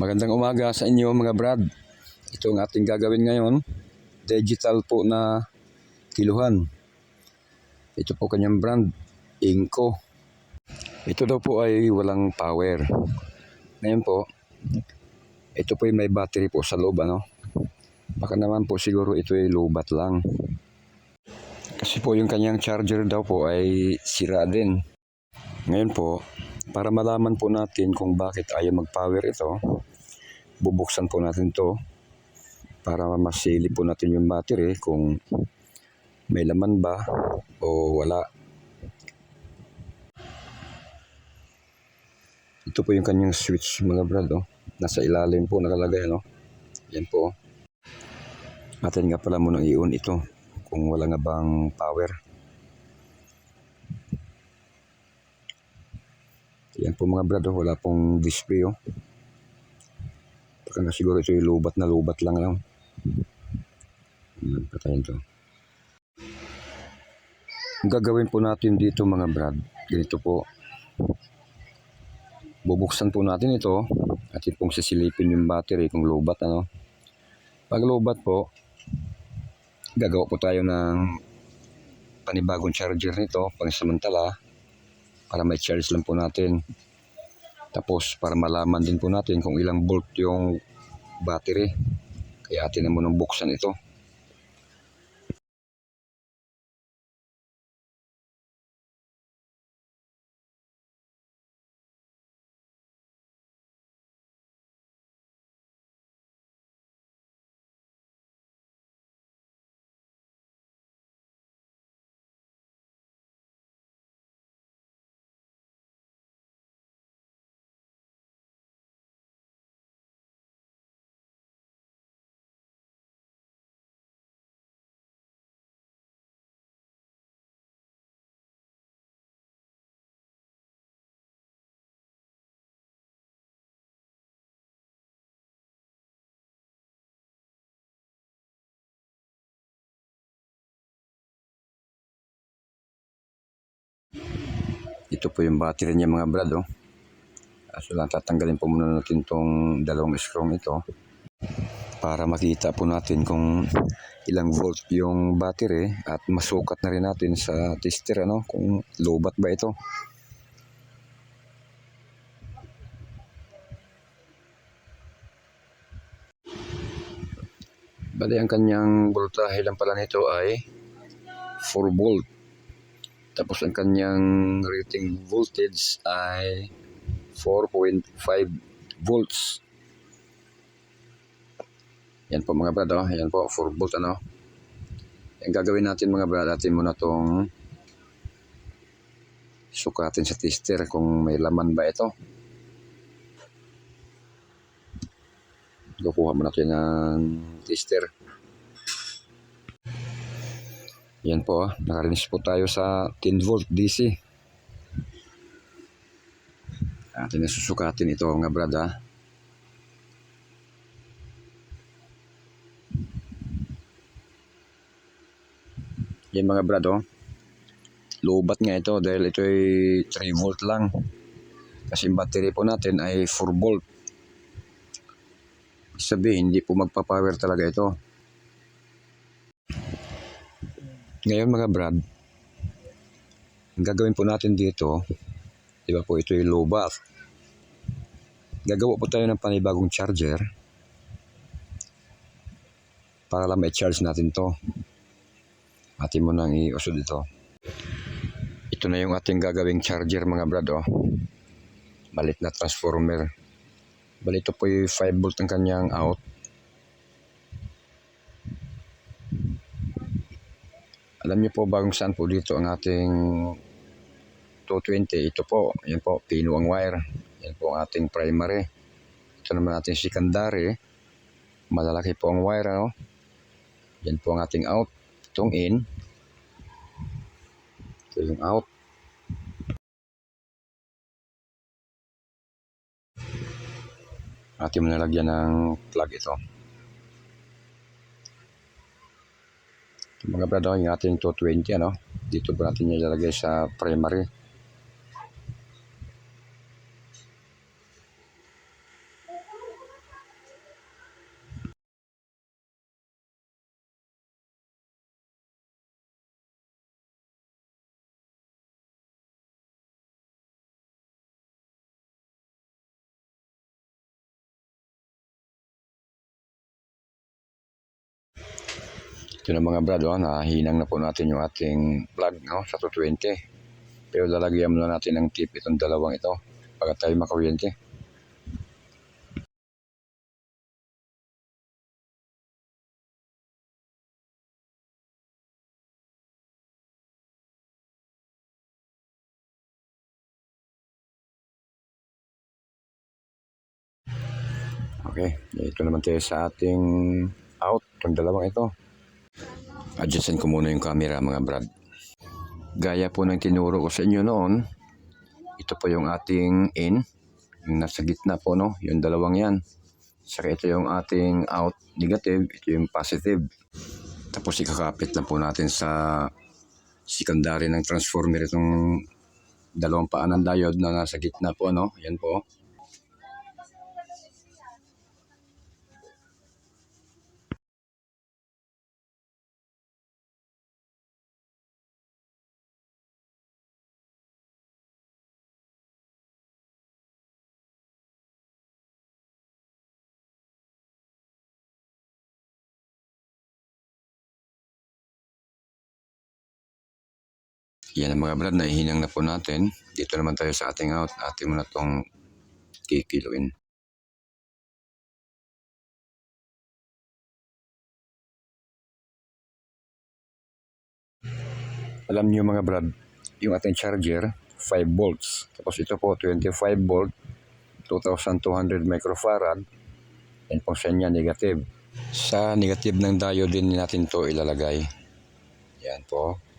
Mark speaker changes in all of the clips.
Speaker 1: Magandang umaga sa inyo mga brad. Ito ang ating gagawin ngayon. Digital po na kiluhan. Ito po kanyang brand, Inco. Ito daw po ay walang power. Ngayon po, ito po ay may battery po sa loob ano. Baka naman po siguro ito ay lobat lang. Kasi po yung kanyang charger daw po ay sira din. Ngayon po, para malaman po natin kung bakit ayaw mag-power ito, bubuksan po natin to para masili po natin yung battery kung may laman ba o wala. Ito po yung kanyang switch mga brad. Oh. Nasa ilalim po nakalagay. No? Yan po. Atin nga pala munang i-on ito kung wala nga bang power. Yan po mga brad, oh, wala pong display. Oh. Baka nga siguro ito yung lubat na lubat lang lang. Yan, patayin to. Ang gagawin po natin dito mga brad, ganito po. Bubuksan po natin ito at yun pong sisilipin yung battery kung lubat ano. Pag lubat po, gagawa po tayo ng panibagong charger nito pang samantala para may charge lang po natin. Tapos para malaman din po natin kung ilang volt yung battery. Kaya atin na munang buksan ito. Ito po yung battery niya mga brad. Oh. So lang tatanggalin po muna natin tong dalawang screw ito para makita po natin kung ilang volt yung battery at masukat na rin natin sa tester ano kung lobat ba ito. Bali ang kanyang voltahe lang pala nito ay 4 volt. Tapos ang kanyang rating voltage ay 4.5 volts. Yan po mga brad, oh. Yan po, 4 volt ano. Ang gagawin natin mga brad, natin muna tong sukatin sa tester kung may laman ba ito. Kukuha muna natin ng tester. Yan po, ah. nakarinis po tayo sa 10 volt DC. Atin na susukatin ito mga brad ha. Yan mga brad oh. Lobat nga ito dahil ito ay 3 volt lang. Kasi yung battery po natin ay 4 volt. Sabihin, hindi po magpa-power talaga ito. Ngayon mga brad, ang gagawin po natin dito, di ba po ito yung low bath. Gagawa po tayo ng panibagong charger para lang may charge natin to. Atin mo nang iusod ito. Ito na yung ating gagawing charger mga brad oh. Malit na transformer. Bali ito po yung 5 volt ang kanyang out. Alam niyo po bagong saan po dito ang ating 220. Ito po, yan po, pino ang wire. Yan po ang ating primary. Ito naman ating secondary. Malalaki po ang wire, ano? Yan po ang ating out. Itong in. Ito yung out. Ating mo nalagyan ng plug ito. Mga brado, yung ating 220, ano? Dito po natin ilalagay sa primary. Ito na mga brad, oh, nahinang na po natin yung ating plug no, sa 220. Pero lalagyan muna natin ng tip itong dalawang ito para tayo makaryente. Okay, ito naman tayo sa ating out, itong dalawang ito. Adjustin ko muna yung camera mga brad. Gaya po ng tinuro ko sa inyo noon, ito po yung ating in, yung nasa gitna po no, yung dalawang yan. Saka ito yung ating out negative, ito yung positive. Tapos ikakapit lang po natin sa secondary ng transformer itong dalawang paan ng diode na nasa gitna po no, yan po. Yan ang mga brad, nahihinang na po natin. Dito naman tayo sa ating out. Ating muna itong kikiluin. Alam niyo mga brad, yung ating charger, 5 volts. Tapos ito po, 25 volt, 2,200 microfarad. Yan po sa niya, negative. Sa negative ng diode din natin to ilalagay. Yan po.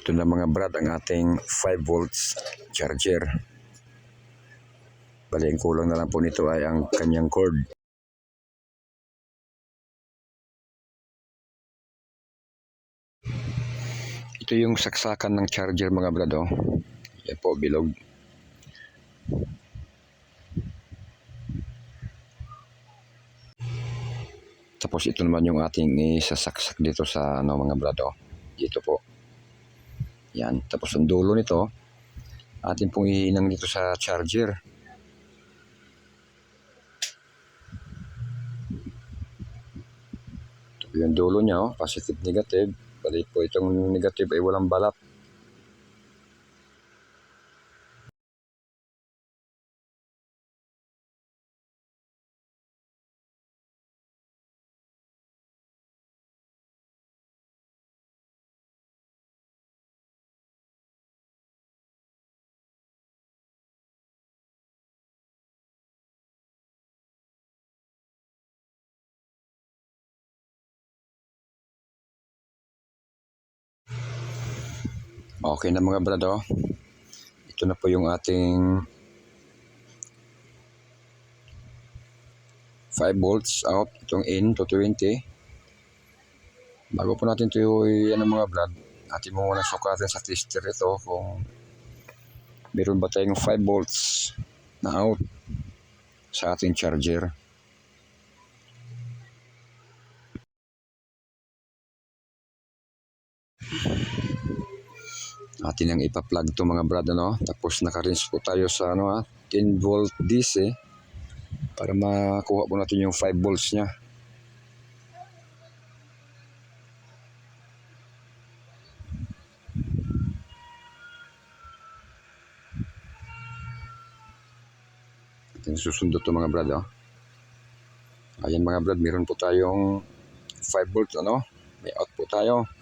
Speaker 1: Ito na mga brad ang ating 5 volts charger. Bali, ang kulang na lang po nito ay ang kanyang cord. Ito yung saksakan ng charger mga brad. Oh. Yan po, bilog. Tapos ito naman yung ating isasaksak dito sa ano mga brad. Oh. Dito po. Yan. Tapos ang dulo nito, atin pong ihinang dito sa charger. Ito yung dulo niya, oh, positive, negative. Balik po itong negative ay walang balat. Okay na mga brad, oh. Ito na po yung ating 5 volts out, itong in to 20. Bago po natin ito yan mga brad, atin mo muna sukatin sa tester ito kung meron ba tayong 5 volts na out sa ating charger. Atin ang ipa-plug to mga brad ano? Tapos naka-rinse po tayo sa ano ha 10 volt DC para makuha po natin yung 5 volts niya. Atin susundot to mga brad oh. ayan mga brad meron po tayong 5 volts ano? May out po tayo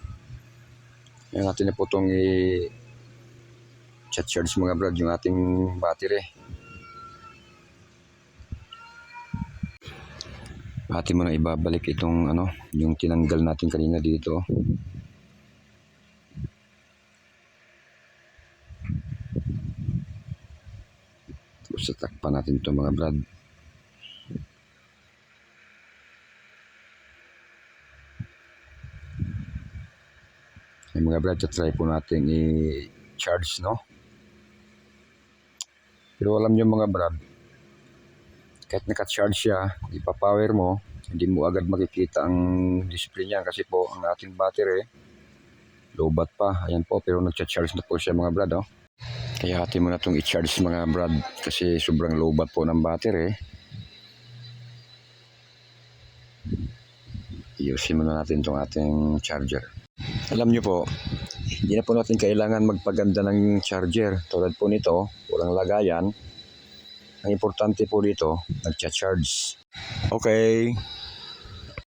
Speaker 1: Ayan natin na po itong i-chat charge mga brad yung ating battery. Atin mo na ibabalik itong ano, yung tinanggal natin kanina dito. Tapos tatakpan natin ito mga brad. Mga brad, try po natin i-charge, no? Pero alam nyo mga brad, kahit naka-charge siya, ipa-power mo, hindi mo agad makikita ang display niya kasi po ang ating battery low-bat pa. Ayan po, pero nagcha-charge na po siya mga brad. Oh. Kaya atin mo na itong i-charge mga brad kasi sobrang low-bat po ng battery. Iusin muna natin itong ating charger. Alam nyo po, hindi na po natin kailangan magpaganda ng charger. Tulad po nito, walang lagayan. Ang importante po dito, nagcha-charge. Okay,